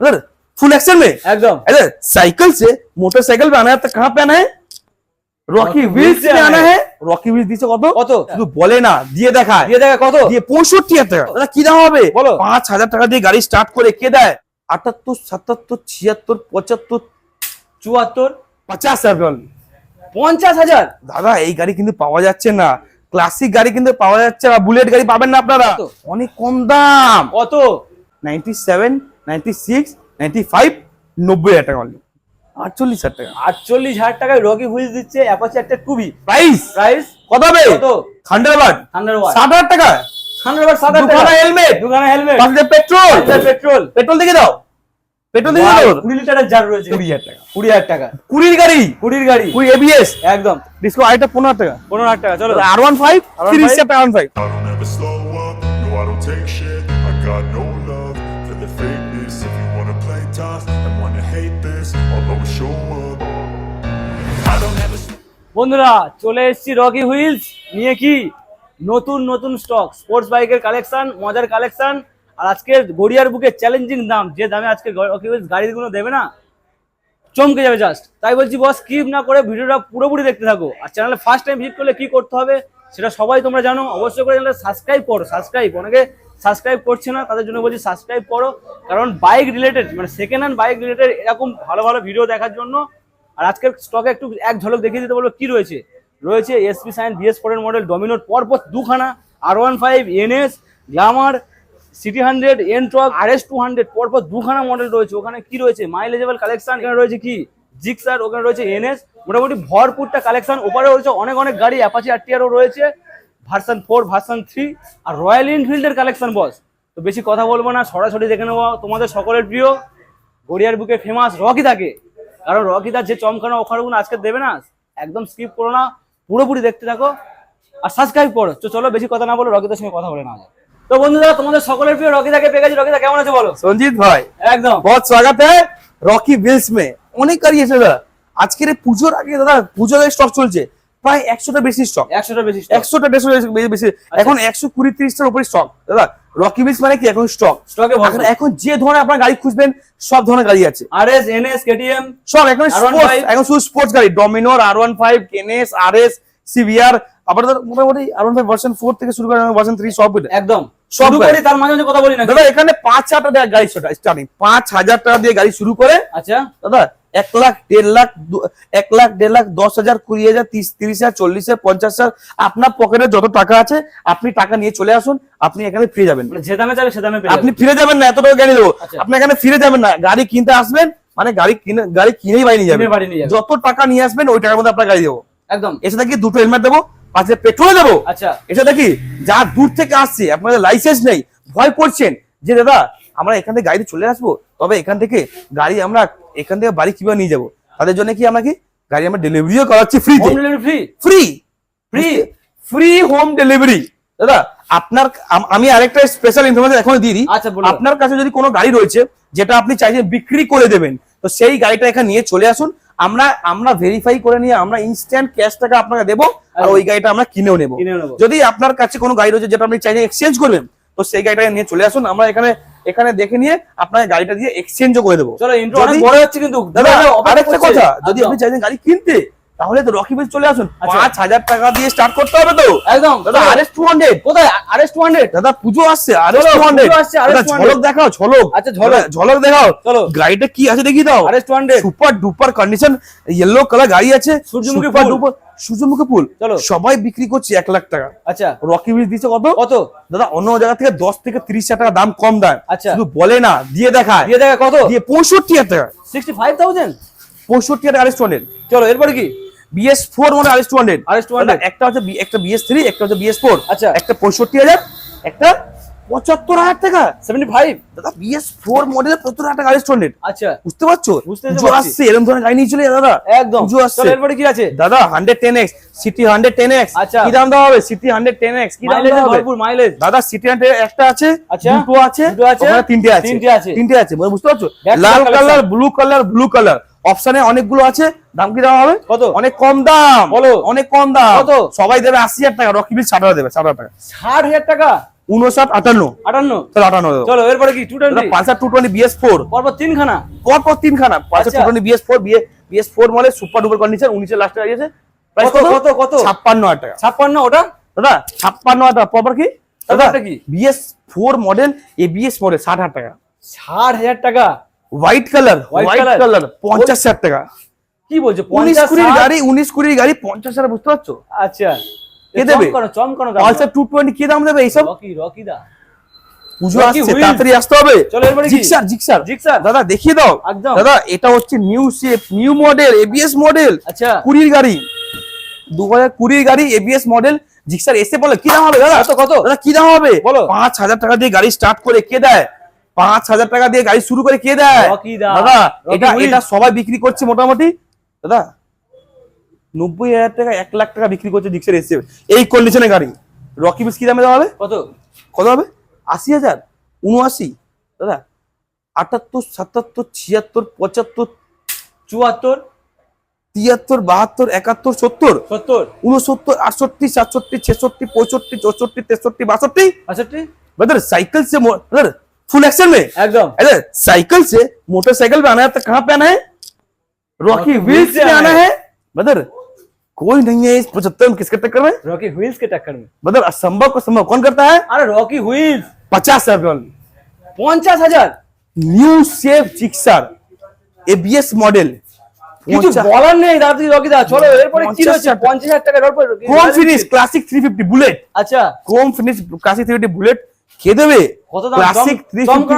अगर full action में একদম अगर साइकिल से मोटरसाइकिल पे आना है तो कहाँ पे आना है রকি Rocky হুইলস Wheels এ पे আনা আনা है রকি হুইলস দিচ্ছে কত কত শুধু বলে না দিয়ে দেখায় দিয়ে দেখা কত দিয়ে পঁয়ষট্টি হাজার টাকা দাদা কি দাম হবে বলো। পাঁচ হাজার টাকা দিয়ে গাড়ি স্টার্ট করে কে দেয় আটাত্তর সাতাত্তর ছিয়াত্তর পঁচাত্তর চুয়াত্তর পঞ্চাশ হাজার পঞ্চাশ হাজার দাদা এই গাড়ি কিন্তু পাওয়া যাচ্ছে না ক্লাসিক গাড়ি কিন্তু পাওয়া যাচ্ছে না বুলেট গাড়ি পাবেন না আপনারা কত? অনেক কম দাম কত নাইনটি সেভেন নাইনটি নব্বই হাজার টাকা অনলি আটচল্লিশ হাজার টাকা। আটচল্লিশ হাজার টাকায় রকি হুইল দিচ্ছে অ্যাপাচি একটা টুবি। প্রাইস? প্রাইস? কত হবে? কত? থান্ডারবার্ড। হাজার টাকা। Thunderbird helmet. Helmet. Petrol. Petrol. Petrol দেখে দাও। পেট্রোল দিয়ে দাও। 20 লিটারের জার রয়েছে। 20000 টাকা। 20000 টাকা। 20 গাড়ি। 20 গাড়ি। 20 এবিএস একদম। ডিসকো আইটা 15000 টাকা। 15000 টাকা। চলো। আর15 30 টাকা আর15 বন্ধুরা, চলে এসেছি রকি হুইলস নিয়ে কি? নতুন নতুন স্টক স্পোর্টস বাইকের কালেকশন মজার কালেকশন আর আজকের গড়িয়ার বুকে চ্যালেঞ্জিং দাম, যে দামে আজকে রকি হুইলস গাড়িগুলো দেবে না, চমকে যাবে জাস্ট তাই বলছি বস স্কিপ না করে ভিডিওটা পুরোপুরি দেখতে থাকো, আর চ্যানেলে ফার্স্ট টাইম ভিজিট করলে কি করতে হবে, সেটা সবাই তোমরা জানো, অবশ্যই করে সাবস্ক্রাইব করো সাবস্ক্রাইব অনেকে সাবস্ক্রাইব করছে না, তাদের জন্য বলছি সাবস্ক্রাইব করো। কারণ বাইক রিলেটেড মানে সেকেন্ড হ্যান্ড বাইক রিলেটেড এরকম ভালো ভালো ভিডিও দেখার জন্য। আর আজকের স্টকে একটু এক ঝলক দেখিয়ে দিতে বলব, কি রয়েছে? রয়েছে এসপি সাইন বিএস ফোরের মডেল ডমিনোর পরপর দুখানা R one five NS Glamour CT hundred N Torq R S two hundred পরপর দুখানা মডেল রয়েছে। ওখানে কি রয়েছে? মাইলেজেবল কালেকশন এখানে রয়েছে কি? জিক্সার ওখানে রয়েছে এনএস মোটামুটি ভরপুরটা কালেকশন ওপারে রয়েছে অনেক অনেক গাড়ি অ্যাপাচি আরটিআরও রয়েছে। ভার্সন ফোর ভার্সন থ্রি আর রয়্যাল এনফিল্ডের কালেকশন বস তো বেশি কথা বলব না সরাসরি দেখে নেব। তোমাদের সকলের প্রিয় গড়িয়ার বুকে ফেমাস রকিদাকে কারণ রকিদার যে চমকানো অফারগুলো আজকে দেবে না একদম স্কিপ করো না পুরোপুরি দেখতে থাকো আর সাবস্ক্রাইব করো। তো চলো বেশি কথা না বলো রকিদার সঙ্গে কথা বলে না তো বন্ধুরা তোমাদের সকলের প্রিয় রকিদাকে পেয়ে গেছি। রকিদা কেমন আছে বলো? সঞ্জিত ভাই একদম। বহুত স্বাগত। রকি বিলস মে। অনেক কারি আছে দাদা আজকের পুজোর আগে দাদা পুজোর স্টক চলছে। প্রায় একশোটা বেশি স্টক একশোটা বেশি। একশোটা দেড়শো বেশি বেশি এখন একশো কুড়ি তিরিশটার উপরে স্টক দাদা রকি বিলস মানে কি? এখন স্টক ভরপুর। এখন যে ধরনের আপনার গাড়ি খুঁজবেন সব ধরনের গাড়ি আছে। আর এস এনএস কেটিএম সব এখন এখন শুধু স্পোর্টস গাড়ি। ডমিনোর আর ওয়ান ফাইভ কেনেস আর এস সিভিআর আবার ধর মোটামুটি R one five version four থেকে শুরু করে ভার্সন থ্রি সব একদম। সব শুরু গাড়ি। তার মাঝে মাঝে কথা বলি না দাদা এখানে পাঁচ হাজার টাকা গাড়ি স্টার্টিং পাঁচ হাজার টাকা দিয়ে গাড়ি শুরু করে আচ্ছা। দাদা এক লাখ দেড় লাখ এক লাখ দেড় লাখ দশ হাজার কুড়ি হাজার তিরিশ তিরিশ হাজার চল্লিশ হাজার পঞ্চাশ হাজার আপনার পকেটে যত টাকা আছে আপনি টাকা নিয়ে চলে আসুন আপনি এখানে ফিরে যাবেন। মানে যে দামে যাবে সে দামে আপনি ফিরে যাবেন না এত টাকা গাড়ি দেবো। আপনি এখানে ফিরে যাবেন না গাড়ি কিনতে আসবেন মানে গাড়ি কিনে গাড়ি কিনেই বাড়ি নিয়ে যাবেন। যত টাকা নিয়ে আসবেন ওই টাকার মধ্যে আপনার গাড়ি দেবো। একদম। এসে দেখি দুটো হেলমেট দেবো পাশে পেট্রোল দেবো। আচ্ছা। এসে দেখি যা দূর থেকে আসছে আপনাদের লাইসেন্স নেই ভয় করছেন যে দাদা আমরা এখান থেকে গাড়িতে চলে আসব? তবে এখান থেকে গাড়ি আমরা এখান থেকে বাড়ি কীভাবে নিয়ে যাব? তাদের জন্য কি আমরা কি গাড়ি আমরা ডেলিভারিও করাচ্ছি home free free free free home delivery দাদা আপনার আমি আরেকটা স্পেশাল ইনফরমেশন এখন দিয়ে দিই। আচ্ছা, আপনার কাছে যদি কোনো গাড়ি রয়েছে যেটা আপনি চাইছেন বিক্রি করে দেবেন তো সেই গাড়িটা এখানে নিয়ে চলে আসুন। আমরা আমরা ভেরিফাই করে নিয়ে আমরা ইনস্ট্যান্ট ক্যাশ টাকা আপনাকে দেবো আর ওই গাড়িটা আমরা কিনেও নেব। কিনেও নেব। যদি আপনার কাছে কোনো গাড়ি রয়েছে যেটা আপনি চাইছেন এক্সচেঞ্জ করবেন তো সেই গাড়িটা নিয়ে চলে আসুন। আমরা এখানে এখানে দেখে নিয়ে আপনার গাড়িটা দিয়ে এক্সচেঞ্জও করে দেবো চলো বড় হচ্ছে কিন্তু দাদা আরেকটা কথা যদি। আপনি চাইছেন গাড়ি কিনতে তাহলে তো রকি বেজ চলে আসুন। আচ্ছা। পাঁচ হাজার টাকা দিয়ে স্টার্ট করতে হবে তো। একদম। দাদা আর এস টু হান্ড্রেড কোথায়? আর এস টু হান্ড্রেড দাদা পুজো আসছে আর এস টু হান্ড্রেড আসছে, RS 200 ঝলক দেখাও ঝলক। আচ্ছা, ঝলক। ঝলক দেখাও। চলো। গাড়িটা কি আছে দেখি দাও। R S two hundred super duper condition yellow colour গাড়ি আছে। সূর্যমুখী ফুল। সূর্যমুখী ফুল। চলো। সবাই বিক্রি করছে এক লাখ টাকা। আচ্ছা। রকি বিজ দিচ্ছে কত? কত? দাদা অন্য জায়গা থেকে দশ থেকে তিরিশ হাজার টাকা দাম কম দেয়। আচ্ছা। শুধু বলে না দিয়ে দেখায়। দিয়ে দেখা কত? দিয়ে পঁয়ষট্টি হাজার টাকা। সিক্সটি ফাইভ থাউজেন্ড পঁয়ষট্টি হাজার আর এস টু হান্ড্রেড চলো এরপরে কি? বিএস ফোর মানে আর এস RS 200 একটা হচ্ছে একটা বিএস একটা হচ্ছে বিএস ফোর আচ্ছা। একটা পঁয়ষট্টি হাজার একটা পঁচাত্তর হাজার টাকা। সেভেন্টি ফাইভ দাদা বিএস ফোর মডেলের পঁচাত্তর হাজার টাকা আচ্ছা। বুঝতে পারছ? বুঝতে পারছি। এরকম ধরনের গাড়ি নিয়ে চলে দাদা? একদম। পুজো আসছে। এরপরে কি আছে? দাদা hundred ten X CT hundred ten X আচ্ছা। কি দাম দেওয়া হবে? সিটি হান্ড্রেড টেন এক্স কি দাম দেওয়া হবে? ভরপুর মাইলেজ দাদা সিটি হান্ড্রেড একটা আছে আচ্ছা। দুটো আছে দুটো আছে, ওখানে তিনটে আছে। তিনটে আছে। তিনটে আছে মানে বুঝতে পারছ? লাল colour blue colour blue colour অপশনে অনেকগুলো আছে। দাম কি দেওয়া হবে? কত? অনেক কম দাম। বলো। অনেক কম দাম। কত? সবাই দেবে আশি হাজার টাকা। রকি বিল ষাট হাজার দেবে ষাট হাজার টাকা। ষাট হাজার টাকা? উনষাট আটান্ন। আটান্ন? আটান্ন চলো এরপরে কি? Two twenty Pulsar two twenty BS four পরপর তিনখানা? পরপর তিনখানা। পালসার আচ্ছা। Two twenty BS four BS four model super duper condition উনিশের লাস্টে দাঁড়িয়েছে প্রাইস কত, কত? কত? ছাপ্পান্ন হাজার টাকা। ছাপ্পান্ন ওটা? দাদা ছাপ্পান্ন হাজার টাকা। পরপর কি? দাদা কি? BS four model ABS model ষাট হাজার টাকা। ষাট হাজার টাকা? হোয়াইট কালার হোয়াইট কালার পঞ্চাশ হাজার টাকা। কি বলছো? উনিশ কুড়ির গাড়ি উনিশ কুড়ির গাড়ি পঞ্চাশ হাজার বুঝতে পারছ? আচ্ছা। কে দেবে? চমকানো পালসার টু টোয়েন্টি কি দাম দেবে এইসব? রকি রকি দা। পুজো আসছে তাড়াতাড়ি আসতে হবে? Gixxer Gixxer Gixxer. দাদা দেখিয়ে দাও। একদম। দাদা এটা হচ্ছে new shape new model ABS model আচ্ছা। কুড়ির গাড়ি। দু হাজার কুড়ির গাড়ি এবিএস মডেল জিক্সার এসে বলে কি দাম হবে দাদা? কত? দাদা কি দাম হবে? বলো। পাঁচ হাজার টাকা দিয়ে গাড়ি স্টার্ট করে কে দেয়? পাঁচ হাজার টাকা দিয়ে গাড়ি শুরু করে কে দেয়? সবাই বিক্রি করছে মোটামুটি। দাদা নব্বই হাজার টাকা এক লাখ টাকা বিক্রি করছে রিক্সার এসে। এই কন্ডিশনে গাড়ি। রকি বিস কি দামে দেওয়া হবে? কত? কত হবে? আশি হাজার। উনআশি। দাদা আটাত্তর সাতাত্তর ছিয়াত্তর পঁচাত্তর চুয়াত্তর? তিয়াত্তর বাহাত্তর একাত্তর সত্তর। সত্তর? উনসত্তর আটষট্টি সাতষট্টি ছেষট্টি পঁয়ষট্টি চৌষট্টি তেষট্টি বাষট্টি। বাষট্টি? সাইকেল সে फुल एक्शन में একদম अरे साइकिल से मोटरसाइकिल पे आना है तो कहाँ पे आना है रॉकी Rocky व्हील्स Wheels पे आना है बदर कोई नहीं है इस पचहत्तर में किसके टक्कर में रॉकी व्हील्स के टक्कर में बदर असंभव को संभव कौन करता है আরে রকি হুইলস पचास हजार रुपये পঞ্চাশ হাজার new shape Gixxer ABS model কিছু বলার নেই দাদা রকি দা চলো এরপরে কি পঞ্চাশ রয়েছে হাজার। পঞ্চাশ হাজার টাকার এরপর chrome finish Classic three fifty Bullet আচ্ছা chrome finish Classic three fifty Bullet কে দেবে? ক্লাসিক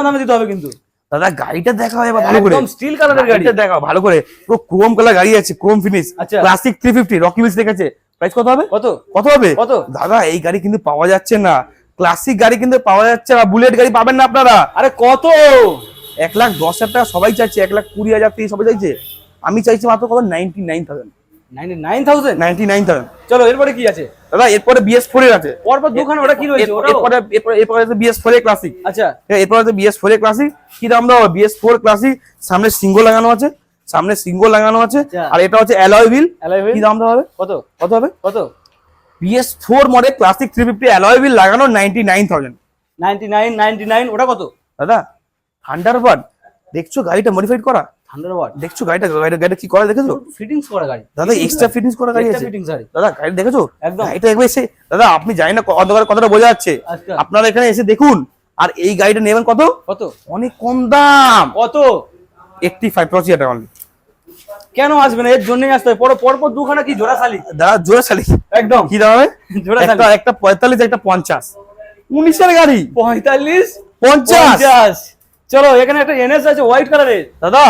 দামে? দিতে হবে কিন্তু। দাদা গাড়িটা দেখা হয় ভালো করে। একদম স্টিল কালারের গাড়িটা দেখা ভালো করে। পুরো ক্রোম কালার গাড়ি আছে ক্রোম ফিনিশ আচ্ছা। Classic three fifty Rocky Mills দেখেছে প্রাইস কত হবে? কত? কত হবে? কত? দাদা এই গাড়ি কিন্তু পাওয়া যাচ্ছে না। ক্লাসিক গাড়ি কিন্তু পাওয়া যাচ্ছে না। বুলেট গাড়ি পাবেন না আপনারা। আরে কত? এক লাখ দশ হাজার টাকা সবাই চাইছে এক লাখ কুড়ি হাজার থেকে সবাই চাইছে। আমি চাইছি মাত্র কত? Ninety nine thousand ninety nine thousand ninety nine thousand চলো এরপরে কি আছে? দাদা এরপরে বিএস ফোর এর আছে। পরপর দুখানা ওটা কি রয়েছে? এরপর- এরপরে আছে বিএস ফোর এর ক্লাসিক আচ্ছা। এরপর আছে বিএস ফোর এর ক্লাসিক কি দাম দাও? বিএস ফোর ক্লাসিক সামনে সিঙ্গো লাগানো আছে। সামনে সিঙ্গো লাগানো আছে। আচ্ছা। আর এটা হচ্ছে অ্যালয় হুইল? কি দাম দেওয়া হবে? কত? কত হবে? কত? BS four model classic three fifty alloy wheel লাগানো ninety nine thousand ninety nine ninety nine ওটা কত? দাদা থান্ডারবার্ড দেখছ গাড়িটা মডিফাইড করা? থান্ডারবার্ড দেখছ গাড়িটা? গাড়িটা গাড়িটা কি করা দেখেছ? ফিটিংস করা গাড়ি। দাদা এক্সট্রা ফিটিংস করা গাড়ি আছে। ফিটিংস গাড়ি। দাদা গাড়ি দেখেছ? একদম। গাড়িটা একবার এসে দাদা আপনি জানি না অন্ধকার কতটা বোঝা যাচ্ছে। আপনারা এখানে এসে দেখুন আর এই গাড়িটা নেবেন কত? কত? অনেক কম দাম। কত? পঁচাশি টাকা। কেন আসবে না? এর জন্যই আসতে হবে। পর পরপর দুখানা কি জোড়া শালি দাদা জোরে চালি একদম। কি দাম হবে? জোড়া একটা শালি একটা পঁয়তাল্লিশ একটা পঞ্চাশ। উনিশের গাড়ি। পঁয়তাল্লিশ? পঞ্চাশ। পঞ্চাশ। চলো এখানে একটা এনএস আছে হোয়াইট কালারের দাদা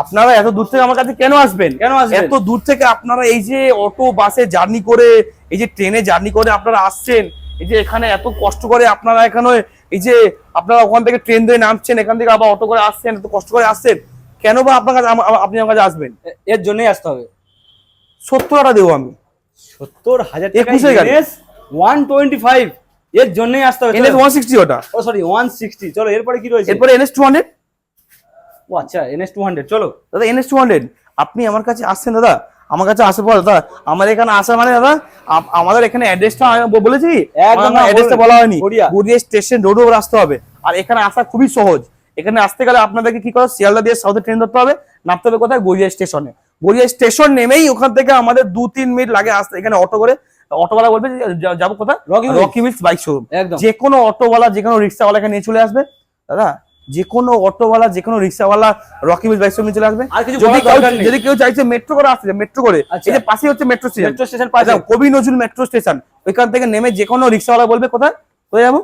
আপনারা এত দূর থেকে আমার কাছে কেন আসবেন? কেন আসবেন? এত দূর থেকে আপনারা এই যে অটো বাসে জার্নি করে এই যে ট্রেনে জার্নি করে আপনারা আসছেন এই যে এখানে এত কষ্ট করে আপনারা এখানে এই যে আপনারা ওখান থেকে ট্রেন ধরে নামছেন এখান থেকে আবার অটো করে আসছেন এত কষ্ট করে আসছেন কেন বা আপনার কাছে আপনি আমার কাছে আসবেন? এর জন্যই আসতে হবে। সত্তর টাকা দেবো আমি। সত্তর হাজার একুশের গাড়ি। ওয়ান টোয়েন্টি ফাইভ এর জন্যই আসতে হবে। এনএস ওয়ান সিক্সটি ওটা। ও সরি ওয়ান সিক্সটি চলো এরপরে কি রয়েছে? এরপরে এনএস টু হান্ড্রেড ও আচ্ছা এনএস টু হান্ড্রেড চলো। দাদা এনএস টু হান্ড্রেড আপনি আমার কাছে আসছেন দাদা। আমার কাছে আসার পর দাদা। আমার এখানে আসা মানে দাদা আমাদের এখানে অ্যাড্রেসটা বলেছি? একদম অ্যাড্রেসটা বলা হয়নি। গড়িয়া। স্টেশন রোড ওভার আসতে হবে। আর এখানে আসা খুবই সহজ। এখানে আসতে গেলে আপনাদেরকে কি করে শিয়ালদা দিয়ে সাউথে ট্রেন ধরতে হবে। নামতে হবে কোথায়? গড়িয়া স্টেশনে গড়িয়া স্টেশন নেমেই ওখান থেকে আমাদের দু তিন মিনিট লাগে আসতে। এখানে অটো করে অটোওয়ালা বলবে যাব কোথায়। Rocky Mills bike showroom. যে কোনো অটোওয়ালা যে কোনো রিক্সাওয়ালাকে নিয়ে চলে আসবে। দাদা যে কোনো অটোওয়ালা যে কোনো রিক্সাওয়ালা রকি মিলস বাইক শোরুম চলে আসবে। যদি কেউ যদি কেউ চাইছে মেট্রো করে আসতে মেট্রো করে আচ্ছা। এই যে পাশে হচ্ছে মেট্রো স্টেশন মেট্রো স্টেশন পাশে আচ্ছা, কবি নজরুল মেট্রো স্টেশন ওইখান থেকে নেমে যে কোনো রিক্সাওয়ালা বলবে কোথায়? কোথায় যাব?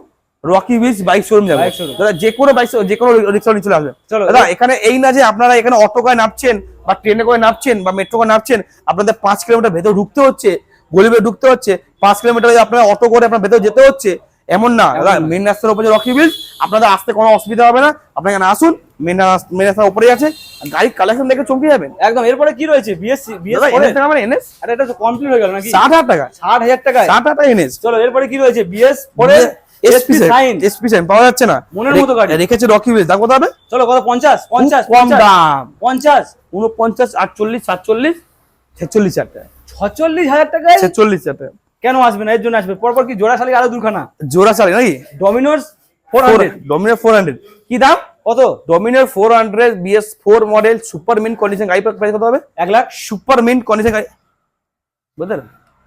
রকি উইলস বাইক শোরুম যাব। দাদা যে কোনো বাইক যে কোনো রিক্সা চলে আসবে। দাদা এখানে এই না যে আপনারা এখানে অটো করে নামছেন বা ট্রেনে করে নামছেন বা মেট্রো করে নামছেন আপনাদের পাঁচ কিলোমিটার ভেতর ঢুকতে হচ্ছে গলিবে ঢুকতে হচ্ছে পাঁচ কিলোমিটার আপনারা অটো করে আপনার ভেতর যেতে হচ্ছে এমন না। দাদা মেন রাস্তার উপরে রকি উইলস আপনাদের আসতে কোনো অসুবিধা হবে না। আপনারা এখানে আসুন মেন মেন রাস্তার উপরেই আছে। গাড়ির কালেকশন দেখে চমকে যাবেন। একদম। এরপরে কি রয়েছে? বিএসসি বিএস দাদা এনএস আমার এনএস আরে এটা তো কমপ্লিট হয়ে গেল নাকি? ষাট হাজার টাকা। ষাট হাজার টাকায়? ষাট হাজার এনএস চলো এরপরে কি রয়েছে? বিএস পরে এসপি সাইন এসপি সাইন পাওয়া যাচ্ছে না। মনের মতো গাড়ি। রেখেছে রকি উইলস দাম কত হবে? চলো কত? কম দাম। পঞ্চাশ। উনপঞ্চাশ আটচল্লিশ সাতচল্লিশ ছেচল্লিশ হাজার টাকা। হাজার ছেচল্লিশ হাজার টাকা। কেন আসবে না? এর জন্য আসবে। পরপর কি জোড়া শালিক আরও দুখানা? জোড়া চালে নাকি? Dominar four hundred Dominar four hundred কি দাম? কত? Dominar four hundred BS four model super mint condition গাড়ি প্রাইস কত হবে? এক লাখ। সুপার মিন কন্ডিশন গাড়ি বুঝলেন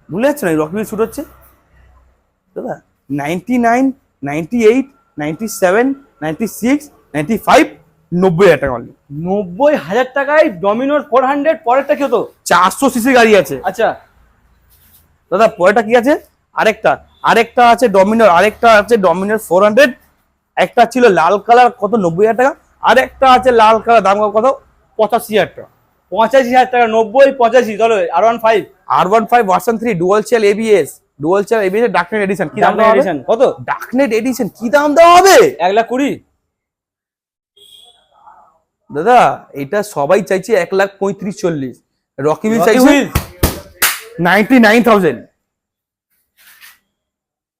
ভুলে যাচ্ছে না রকবিল শুট হচ্ছে দাদা ninety nine ninety eight ninety seven ninety six ninety five নব্বই হাজার টাকা নব্বই হাজার টাকায় ডমিনোর ফোর হান্ড্রেড পরেরটা কি হতো? চারশো সিসি গাড়ি আছে। আচ্ছা। দাদা পরেটা কি আছে? আরেকটা আরেকটা আছে ডমিনার আরেকটা আছে ডমিনার ফোর হান্ড্রেড একটা ছিল লাল কালার কত? নব্বই হাজার টাকা। আরেকটা আছে লাল কালার দাম কত? পঁচাশি হাজার টাকা। পঁচাশি হাজার টাকা নব্বই পঁচাশি চলো R one five R one five version three dual চেল এবিএস ডুয়াল চেল এবিএস ডাকনেট এডিশন কি দাম এডিশন কত? ডাকনেট এডিশন কি দাম দেওয়া হবে? এক লাখ কুড়ি। দাদা এটা সবাই চাইছে এক লাখ পঁয়ত্রিশ চল্লিশ। রকি চাইছে। Ninety nine thousand.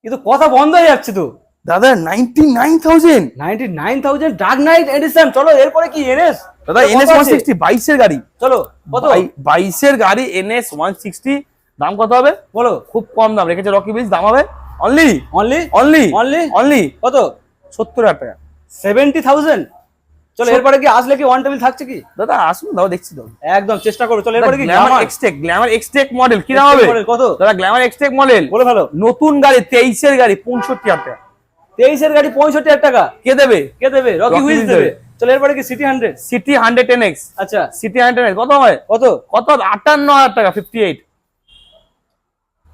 কিন্তু কথা বন্ধ হয়ে যাচ্ছে তো। দাদা ninety nine thousand. Ninety nine thousand Dark Knight edition চলো এরপরে কি এনএস দাদা এনএস ওয়ান সিক্সটি বাইশের গাড়ি। চলো কত? বাইশের গাড়ি এনএস ওয়ান সিক্সটি দাম কত হবে? বলো। খুব কম দাম রেখেছে রকি বিলস দাম হবে only only only Only? Only কত? সত্তর হাজার টাকা। সেভেন্টি থাউজেন্ড চলো এরপরে কি আসলে কি ওয়ান টেবিল থাকছে কি? দাদা আসুন দাও দেখছি তো একদম চেষ্টা করো চলো এরপরে কি? Glamour Xtec Glamour Xtec model কি দাম হবে? কত? দাদা গ্ল্যামার এক্সটেক মডেল বলে ফেলো। নতুন গাড়ি তেইশের গাড়ি পঁয়ষট্টি হাজার টাকা। তেইশের গাড়ি পঁয়ষট্টি হাজার টাকা? কে দেবে? কে দেবে? রকি হুইলস দেবে। চলো এরপরে কি CT hundred CT hundred ten X আচ্ছা। সিটি হান্ড্রেড কত হয়? কত? কত? আটান্ন হাজার টাকা fifty eight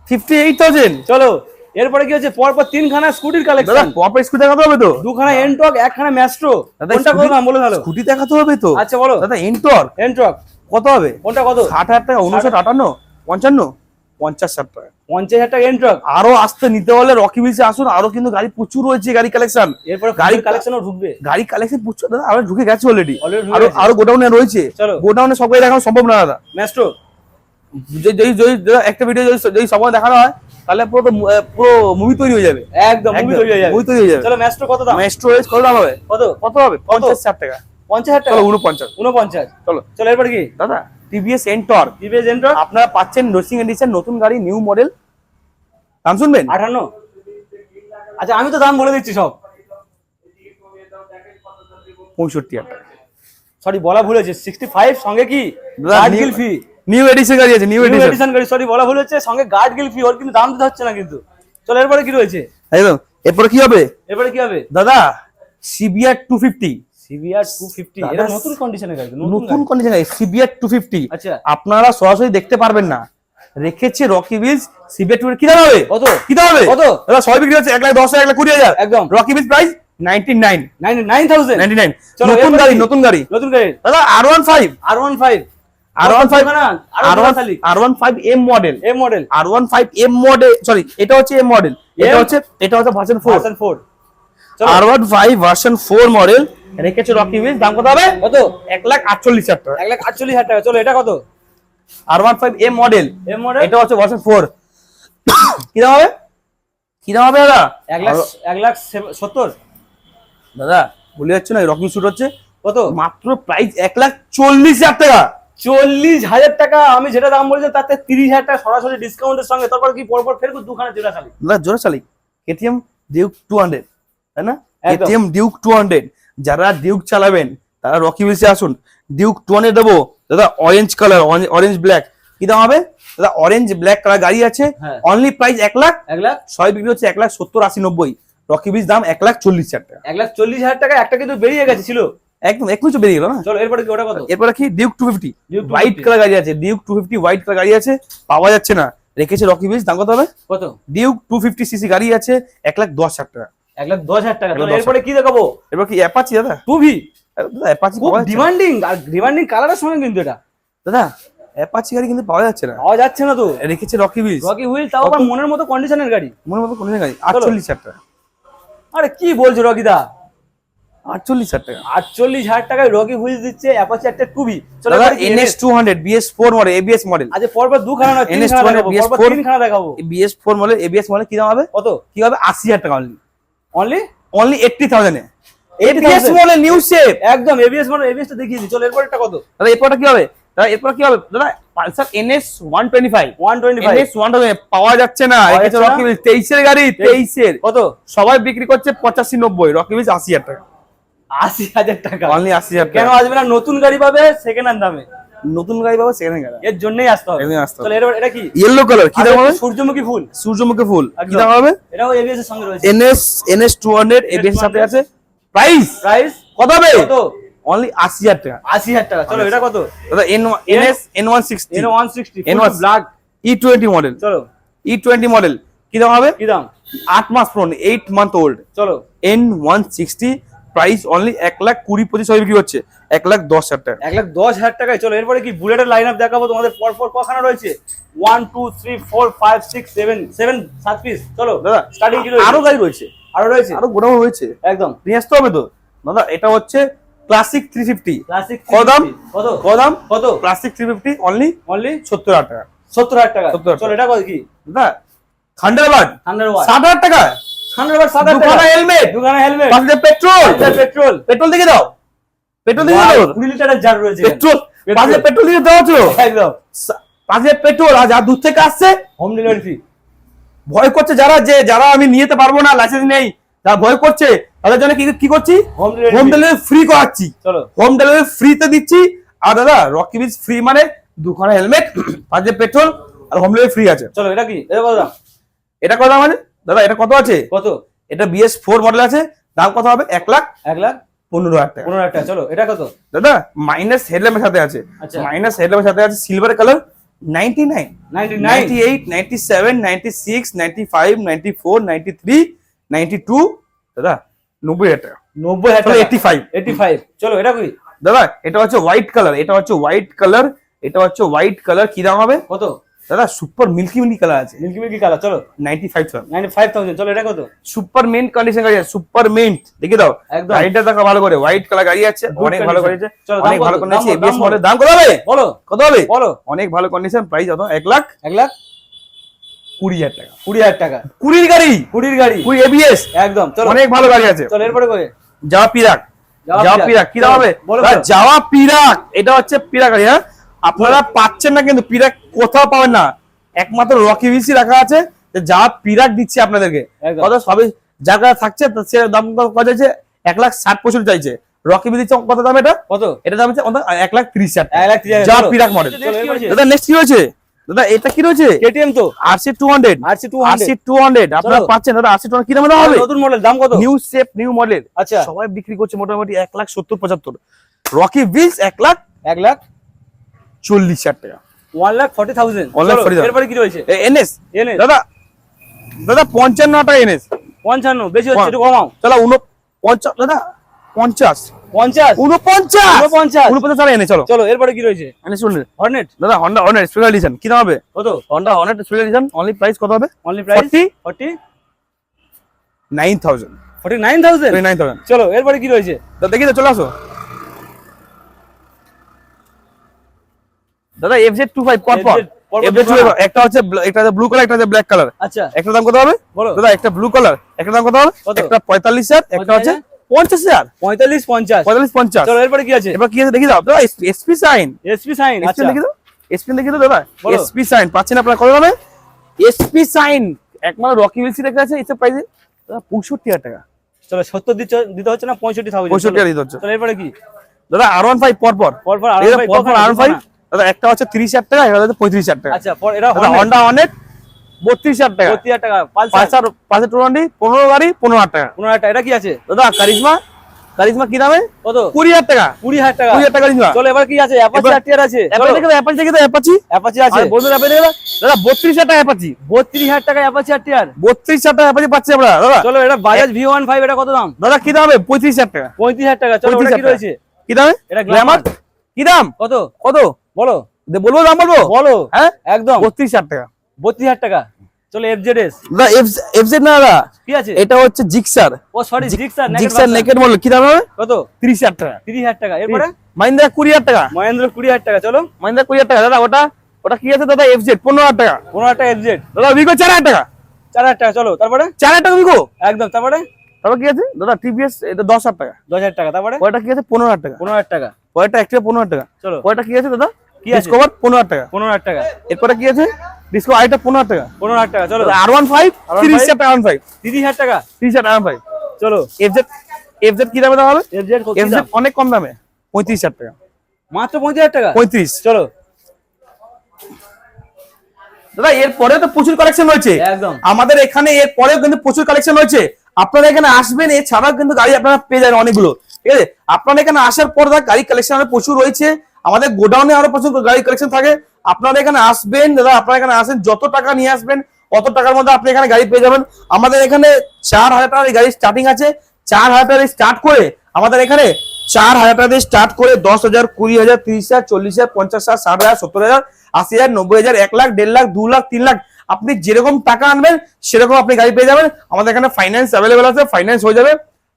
fifty eight thousand চলো এরপরে কি হচ্ছে? পর পর তিনখানা স্কুটির কালেকশন কপার স্কুটি দেখাতে হবে তো? দুখানা এনটক একখানা ম্যাস্ট্রো কোনটা কত দাম বলে ফেলো। স্কুটি দেখাতে হবে তো? আচ্ছা বলো। দাদা এন্টর এনটক কত হবে? কোনটা কত? ষাট হাজার টাকা উনষাট আটান্ন পঞ্চান্ন? পঞ্চাশ ষাট টাকা। পঞ্চাশ হাজার টাকা এনটক আরও আসতে নিতে হলে রকি আসুন আরও কিন্তু গাড়ি প্রচুর রয়েছে গাড়ি কালেকশন এরপরে গাড়ি কালেকশনও ঢুকবে। গাড়ি কালেকশন প্রচুর দাদা ঢুকে গেছে অলরেডি আরও আরও গোডাউনে রয়েছে। গোডাউনে সব গাড়ি দেখানো সম্ভব না দাদা। ম্যাস্ট্রো একটা ভিডিও যদি সময় দেখানো হয় তাহলে পুরো তো পুরো মুভি তৈরি হয়ে যাবে। একদম মুভি তৈরি হয়ে যাবে। movie তৈরি হয়ে যাবে। চলো ম্যাস্ট্রো কত দাম? স্টোরেজ কত দাম হবে? কত? কত হবে? টাকা। পঞ্চাশ হাজার টাকা? চলো উনপঞ্চাশ উনপঞ্চাশ চলো। চলো এরপরে কি? দাদা টিভিএস এন্টর টিভিএস এনটক আপনারা পাচ্ছেন রেসিং এডিশন নতুন গাড়ি নিউ মডেল দাম শুনবেন? আঠান্ন। আচ্ছা আমি তো দাম বলে দিচ্ছি সব। পঁয়ষট্টি হাজার টাকা। সরি বলা ভুল হয়েছে। সিক্সটি ফাইভ সঙ্গে কি? ফি নিউ এডিশন গাড়ি আছে নিউ এডিশন গাড়ি সরি বলা ভুল হচ্ছে সঙ্গে গার্ড গিল ফি ওর কিন্তু দাম দিতে হচ্ছে না কিন্তু। চলো এরপরে কি রয়েছে? একদম এরপরে কি হবে? এরপরে কি হবে? দাদা সিবিআর টু ফিফটি টু এটা নতুন কন্ডিশনের গাড়ি নতুন সিবিআর টু ফিফটি আচ্ছা। আপনারা সরাসরি দেখতে পারবেন না। রেখেছে রকি বিলস সিবিআর টু কি দাম হবে? কত? কি দাম হবে? কত? দাদা সবাই বিক্রি হচ্ছে এক লাখ দশ হাজার এক লাখ কুড়ি হাজার। একদম। রকি বিলস price ninety nine ninety nine thousand ninety nine চলো, নতুন গাড়ি নতুন গাড়ি। নতুন গাড়ি। দাদা R one model. Model. R one five M model sorry এটা হচ্ছে মডেল। এটা হচ্ছে এটা হচ্ছে ভার্সন ভার্সন মডেল রেখেছে রকি দাম কত হবে? কত? লাখ আটচল্লিশ হাজার টাকা। লাখ আটচল্লিশ হাজার টাকা। চলো এটা কত? R one five M model এ মডেল এটা হচ্ছে ভার্সন ফোর কি দাম হবে? কি দাম হবে দাদা? এক লাখ লাখ সেভ- সত্তর। দাদা বলে যাচ্ছে না রকিং শুট হচ্ছে কত? মাত্র প্রাইস এক লাখ চল্লিশ হাজার টাকা। চল্লিশ হাজার টাকা আমি যেটা দাম বলেছি তাতে তিরিশ হাজার টাকা সরাসরি ডিসকাউন্টের সঙ্গে তারপর কি পরপর ফের দুখানা জোড়া খালি দাদা জোরে চালি। কেটিএম ডিউক টু হান্ড্রেড তাই না। কেটিএম ডিউক টু হান্ড্রেড যারা ডিউক চালাবেন তারা রকি বিলসে আসুন। ডিউক টু হান্ড্রেড দেবো। দাদা অরেঞ্জ কালার অরেঞ্জ ব্ল্যাক কি দাম হবে? দাদা অরেঞ্জ ব্ল্যাক কালার গাড়ি আছে। হ্যাঁ। অনলি প্রাইস এক লাখ। এক লাখ? ছয় বিক্রি হচ্ছে এক লাখ সত্তর আশি নব্বই। রকি বিলস দাম এক লাখ চল্লিশ হাজার টাকা। এক লাখ চল্লিশ হাজার টাকা একটা কিন্তু বেরিয়ে গেছে ছিল। একদম এক্ষুনি তো বেরিয়ে গেল না? চলো এরপরে কি ওটা কত? এরপরে কি Duke two fifty 250 white colour গাড়ি আছে Duke two fifty white colour গাড়ি আছে পাওয়া যাচ্ছে না। রেখেছে রকি বিলস দাম কত হবে? কত? ডিউক টু ফিফটি সিসি গাড়ি আছে এক লাখ দশ হাজার টাকা। এক লাখ দশ হাজার টাকা। এক দশ এরপরে কি দেখাবো? এবার কি অ্যাপাচি দাদা? টুভি দাদা অ্যাপাচি খুব। ডিমান্ডিং আর ডিমান্ডিং কালারের সঙ্গে কিন্তু এটা। দাদা অ্যাপাচি গাড়ি কিন্তু পাওয়া যাচ্ছে না। পাওয়া যাচ্ছে না তো। রেখেছে রকি বিলস রকি হুইল তাও আবার মনের মতো কন্ডিশনের গাড়ি। মনে মতো কোনো গাড়ি আটচল্লিশ হাজার টাকা। আরে কি বলছো রকিদা আটচল্লিশ হাজার টাকা। আটচল্লিশ হাজার টাকায় রকি হুইল দিচ্ছে অ্যাপাচি একটা টুবি দাদা NS two hundred BS four model ABS model আজ পরপর দুখানা না NS তিনখানা 200 দেখাবো BS পরপর 4 তিনখানা দেখাবো। BS four model ABS model কি দাম হবে? কত? কি হবে? আশি হাজার টাকা অনলি অনলি অনলি এইটটি থাউজেন্ডে 80,000 এবিএস মডেল নিউ শেপ একদম এবিএস মানে এবিএস টা দেখিয়ে দিই। চলো এরপর কত? দাদা এরপরটা কি হবে? দাদা এরপর কি হবে? দাদা Pulsar NS one twenty five. One twenty five. NS one পাওয়া যাচ্ছে না। তেইশের গাড়ি তেইশের। কত? সবাই বিক্রি করছে পঁচাশি নব্বই রকি আশি হাজার টাকা। আশি হাজার টাকা। অনলি আশি হাজার কেন আসবে না? নতুন গাড়ি পাবে সেকেন্ড হ্যান্ড দামে। নতুন গাড়ি পাবো সেখানে গাড়ি। এর জন্যই আসতে হবে। এমনি আসতে হবে। এটা কি? ইয়েলো কালার কি দাম হবে? সূর্যমুখী ফুল। সূর্যমুখী ফুল কি দাম হবে? এটাও এবিএস এর সঙ্গে রয়েছে। NS NS two hundred ABS সাথে আছে। প্রাইস প্রাইস কত হবে? কত? অনলি আশি হাজার টাকা। আশি হাজার টাকা। চলো এটা কত? দাদা N NS N one sixty এনো one sixty N1 black E twenty model চলো। ই টোয়েন্টি মডেল কি দাম হবে? কি দাম? আট মাস পুরনো এইট মান্থ ওল্ড চলো। N one sixty price only এক লাখ কুড়ি পঁচিশ হাজার বিক্রি হচ্ছে। এক লাখ দশ হাজার টাকা। এক লাখ দশ হাজার টাকায় চলো। এরপরে কি বুলেটের লাইন আপ দেখাবো তোমাদের? পর পর কখানা রয়েছে। One two three four five six seven seven সাত পিস চলো দাদা স্টার্টিং আরও গাড়ি রয়েছে। আরও রয়েছে? আরও গোডাউন রয়েছে। একদম। নিয়ে আসতে হবে তো? দাদা এটা হচ্ছে ক্লাসিক থ্রি ফিফটি ক্লাসিক কত দাম? কত কত? দাম কত? Classic three fifty only only সত্তর হাজার টাকা। সত্তর হাজার টাকা। 70,000 চলো এটা কত কি? দাদা থান্ডারবার্ড ওয়াট ষাট হাজার টাকা? Helmet helmet petrol petrol petrol দিকে দাও। পেট্রোল দাও। কুড়ি লিটারের জার রয়েছে পেট্রোল পেট্রোল। পাঁচ পেট্রোল দিকে দেওয়া ছিল একদম। পাঁচ পেট্রোল আর যা দূর থেকে আসছে। হোম ডেলিভারি ফ্রি ভয় করছে যারা যে যারা আমি নিয়ে যেতে পারব না লাইসেন্স নেই যারা ভয় করছে। তাদের জন্য কি কি করছি? Home delivery home delivery free করাচ্ছি। চলো। হোম ডেলিভারি ফ্রিতে দিচ্ছি। আর দাদা রকি বিচ ফ্রি মানে দুখানা হেলমেট পাঁচ পেট্রোল আর হোম ডেলিভারি ফ্রি আছে। চলো এটা কি? এটা দাম? এটা দাম আছে দাদা এটা কত আছে? কত? এটা বিএস ফোর মডেল আছে দাম কত হবে? এক লাখ এক লাখ পনেরো হাজার টাকা। পনেরো হাজার টাকা চলো এটা কত? দাদা মাইনাস হেডল্যাম্পের সাথে আছে। আচ্ছা। মাইনাস হেডল্যাম্পের সাথে আছে silver colour ninety nine ninety nine ninety eight ninety seven ninety six ninety five ninety four ninety three ninety two দাদা নব্বই হাজার টাকা। নব্বই হাজার এইটটি ফাইভ এইটি ফাইভ চলো এটা দাদা এটা হচ্ছে হোয়াইট কালার এটা হচ্ছে হোয়াইট কালার এটা হচ্ছে হোয়াইট কালার কি দাম হবে? কত? দাদা সুপার মিল্কি মিল্কি কালার আছে। মিল্কি মিল্কি কালার চলো। Ninety five thousand ninety five thousand চলো এটা কত? সুপার মেন্ট কন্ডিশন গাড়ি আছে সুপার মেন্ট দেখে দাও। একদম। গাড়িটা দেখো ভালো করে হোয়াইট কালার গাড়ি আছে অনেক ভালো অনেক ভালো কন্ডিশন এবিএস মডেল দাম কত হবে? বলো। কত হবে? বলো। অনেক ভালো কন্ডিশন প্রাইস কত এক লাখ? এক লাখ? কুড়ি হাজার টাকা। কুড়ি হাজার টাকা। কুড়ির গাড়ি? কুড়ির গাড়ি। কুড়ি এবিএস? একদম চলো। অনেক ভালো গাড়ি আছে। চলো এরপরে কই? যাওয়া পিরাক। যাওয়া পিরাক। কি দাম হবে? যাওয়া পিরাক। এটা হচ্ছে পিরাক গাড়ি হ্যাঁ? আপনারা পাচ্ছেন না কিন্তু পিরাক কোথাও পাবেন না। একমাত্র রকি বিসি রাখা আছে যা পিরাক দিচ্ছে আপনাদেরকে। কত সবে যার কাছে থাকছে সে দাম কত চাইছে? এক লাখ ষাট পঁয়ষট্টি চাইছে। রকি দিচ্ছে কত দাম এটা? কত? এটা দাম হচ্ছে এক লাখ ত্রিশ হাজার যা পিরাক মডেল দাদা নেক্সট কি রয়েছে? দাদা এটা কি রয়েছে? কেটিএম তো। RC two hundred RC two RC two hundred আপনারা পাচ্ছেন দাদা আরসি টু কি দামে হবে? নতুন মডেল দাম কত? নিউ শেপ নিউ মডেল আচ্ছা। সবাই বিক্রি করছে মোটামুটি এক লাখ সত্তর পঁচাত্তর। রকি বিলস এক লাখ এক লাখ? চল্লিশ হাজার টাকা। One lakh forty thousand. One lakh 40,000 এরপরে কি রয়েছে? এনএস? দাদা দাদা পঞ্চান্ন টাকা এনএস। পঞ্চান্ন বেশি হচ্ছে একটু কমাও। চলো উন পঞ্চাশ দাদা পঞ্চাশ। পঞ্চাশ। উনপঞ্চাশ উনপঞ্চাশ। উনপঞ্চাশ টাকা এনে চলো। চলো এরপরে কি রয়েছে? এনে শুনলেন হর্নেট। দাদা হন্ডা হন্ডা স্পেশাল এডিশন কি দাম হবে? কত? Honda Honda special edition only price কত হবে? Only price 40? Forty nine thousand forty nine thousand nine thousand চলো এরপরে কি রয়েছে? দেখি তো চলে আসো। দাদা এফ জেড টু ফাইভ পর পর। একটা হচ্ছে একটা ব্লু কালার একটা হচ্ছে ব্ল্যাক কালার আচ্ছা। একটা দাম কত হবে? বলো। দাদা একটা ব্লু কালার একটা দাম কত হবে? একটা পঁয়তাল্লিশ হাজার একটা হচ্ছে পঞ্চাশ হাজার। পঁয়তাল্লিশ পঞ্চাশ। পঁয়তাল্লিশ পঞ্চাশ। চলো এরপরে কি আছে? এবার কি আছে দেখি দাও। দাদা এসপি সাইন এসপি সাইন আচ্ছা। দেখি দাও। এসপি দেখি দাও দাদা। এসপি সাইন পাচ্ছেন আপনারা কত দামে? এসপি সাইন একমাত্র রকি মিলসি রেখে আছে এসব প্রাইসে পঁয়ষট্টি হাজার টাকা। চলো সত্তর দিতে হচ্ছে না? পঁয়ষট্টি থাউজেন্ড। পঁয়ষট্টি হাজার দিতে হচ্ছে। চলো এরপরে কি? দাদা আর ওয়ান ফাইভ পর পর পর পর এই R15 পর পর কখানা? আর ফাইভ দুখানা? দাদা একটা হচ্ছে তিরিশ হাজার টাকা একটা হচ্ছে পঁয়ত্রিশ হাজার টাকা। আচ্ছা এটা হন্ডা অনেক বত্রিশ হাজার টাকা। সত্তর হাজার টাকা পালসার? টোয়েন্টি পনেরো গাড়ি পনেরো হাজার টাকা। পনেরো হাজার টাকা এটা কি আছে? দাদা কারিজমা কি দামে? কত? কুড়ি হাজার টাকা। কুড়ি হাজার টাকা। কুড়ি হাজার টাকা চলো এবার কি আছে? অ্যাপাচি আছে। অ্যাপাচি অ্যাপাচি আছে। আর বন্ধুরা অ্যাপাচি দেখে দাদা বত্রিশ হাজার টাকা অ্যাপাচি বত্রিশ হাজার টাকা অ্যাপাচি বত্রিশ হাজার টাকা অ্যাপাচি পাচ্ছি আমরা দাদা। চলো এটা বাজাজ ভি ওয়ান ফাইভ এটা কত দাম? দাদা কি দাম হবে? পঁয়ত্রিশ হাজার টাকা। পঁয়ত্রিশ হাজার টাকা। চলো কি রয়েছে? কি দামে? এটা গ্ল্যামার কি দাম? কত? কত? বলো বলব দাম বলব বলো হ্যাঁ একদম বত্রিশ হাজার টাকা বত্রিশ হাজার টাকা চলো এফজেডএস দাদা এফজেড না দাদা কি আছে এটা হচ্ছে জিক্সার ও sorry Gixxer Gixxer naked model কি দাম হবে কত তিরিশ হাজার টাকা তিরিশ হাজার টাকা এরপরে মাহিন্দ্রা কুড়ি হাজার টাকা মহেন্দ্র কুড়ি হাজার টাকা চলো মাহিন্দ্রা কুড়ি হাজার টাকা দাদা ওটা ওটা কি আছে দাদা এফজেড পনেরো হাজার টাকা পনেরো হাজার টাকা এফজেড দাদা বিকো চার হাজার টাকা চার হাজার টাকা চলো তারপরে চার হাজার টাকা বিকো একদম তারপরে তারপর কি আছে দাদা টিভিএস এটা দশ হাজার টাকা দশ হাজার টাকা তারপরে ওটা কি আছে পনেরো হাজার টাকা পনেরো হাজার টাকা ওটা একটা পনেরো হাজার টাকা চলো ওটা কি আছে দাদা ডিসকভার পনেরো হাজার টাকা। পনেরো হাজার টাকা। এরপরে কি আছে? ডিসকভার আইটা পনেরো হাজার টাকা। পনেরো হাজার টাকা চলো। আর ওয়ান ফাইভ তিরিশ হাজার টাকা ওয়ান ফাইভ তিরিশ হাজার টাকা? তিরিশ হাজার টাকা ফাইভ চলো। এফজেড এফজেড কি দামে দেওয়া হবে? এফজেড এফজেড অনেক কম দামে। পঁয়ত্রিশ হাজার টাকা। মাত্র পঁয়ত্রিশ হাজার টাকা? পঁয়ত্রিশ। চলো। দাদা এরপরে তো প্রচুর কালেকশন রয়েছে। একদম। আমাদের এখানে এর পরেও কিন্তু প্রচুর কালেকশন রয়েছে। আপনারা এখানে আসবেন এছাড়াও কিন্তু গাড়ি আপনারা পেয়ে যাবেন অনেকগুলো। ঠিক আছে? আপনারা এখানে আসার পর গাড়ি কালেকশন প্রচুর রয়েছে। আমাদের গোডাউনে আরও প্রচুর গাড়ি কালেকশন থাকে। আপনারা এখানে আসবেন, দাদা, আপনারা এখানে আসেন, যত টাকা নিয়ে আসবেন, অত টাকার মধ্যে আপনি এখানে গাড়ি পেয়ে যাবেন। আমাদের এখানে চার হাজার টাকার গাড়ি স্টার্টিং আছে। চার হাজার টাকা স্টার্ট করে আমাদের এখানে চার হাজার টাকা দিয়ে স্টার্ট করে দশ হাজার, কুড়ি হাজার, তিরিশ হাজার, চল্লিশ হাজার, পঞ্চাশ হাজার, ষাট হাজার, সত্তর হাজার, আশি হাজার, নব্বই হাজার, এক লাখ, দেড় লাখ, দু লাখ, তিন লাখ, আপনি যেরকম টাকা আনবেন, সেরকম আপনি গাড়ি পেয়ে যাবেন। আমাদের এখানে ফাইন্যান্স অ্যাভেলেবেল আছে ফাইন্যান্স হয়ে যাবে।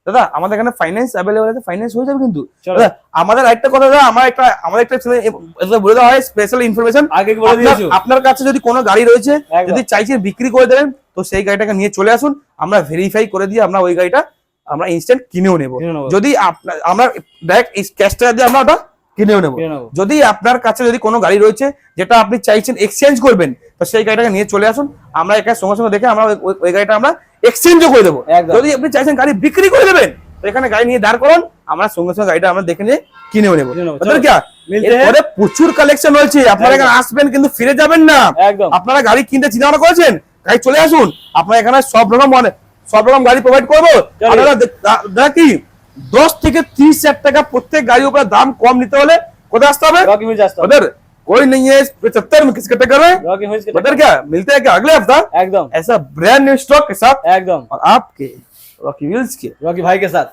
দাদা আমাদের এখানে ফাইন্যান্স অ্যাভেলেবেল আছে ফাইন্যান্স হয়ে যাবে কিন্তু। দাদা আমাদের আরেকটা কথা দাদা আমার একটা আমাদের একটা ছেলে- বলে দেওয়া হয় স্পেশাল ইনফরমেশন আগে বলে দিয়েছ। আপনার কাছে যদি কোনো গাড়ি রয়েছে যদি চাইছেন বিক্রি করে দেবেন তো সেই গাড়িটাকে নিয়ে চলে আসুন। আমরা ভেরিফাই করে দিয়ে আমরা ওই গাড়িটা আমরা ইনস্ট্যান্ট কিনেও নেব। যদি আপনার আমরা ডাইরেক্ট ক্যাশ টাকা দিয়ে আমরা ওটা কিনেও নেব। যদি আপনার কাছে যদি কোনো গাড়ি রয়েছে যেটা আপনি চাইছেন এক্সচেঞ্জ করবেন তো সেই গাড়িটাকে নিয়ে চলে আসুন। আমরা এখানে সঙ্গে সঙ্গে দেখে আমরা ওই গাড়িটা আমরা এক্সচেঞ্জও করে দেবো। যদি আপনি চাইছেন গাড়ি বিক্রি করে দেবেন এখানে গাড়ি নিয়ে দাঁড় করুন। আমরা সঙ্গে সঙ্গে গাড়িটা আমরা দেখে নিয়ে কিনেও নেব। প্রচুর কালেকশন রয়েছে। আপনারা এখানে আসবেন কিন্তু ফিরে যাবেন না। আপনারা গাড়ি কিনতে চিন্তা ভাবনা করেছেন? গাড়ি চলে আসুন। আপনারা এখানে সব রকম মানে সব রকম গাড়ি প্রোভাইড করব। দাদা কি? দশ থেকে ত্রিশ হাজার টাকা প্রত্যেক গাড়ির উপরে দাম কম নিতে হলে কোথায় আসতে হবে? ওদের कोई नहीं है पचहत्तर में किसके टक्कर में? रॉकी क्या? मिलते हैं क्या अगले हफ़्ता? एकदम। ऐसा ब्रांड न्यू स्टॉक के साथ एकदम। और आपके रॉकी व्हील्स के। रॉकी भाई के साथ।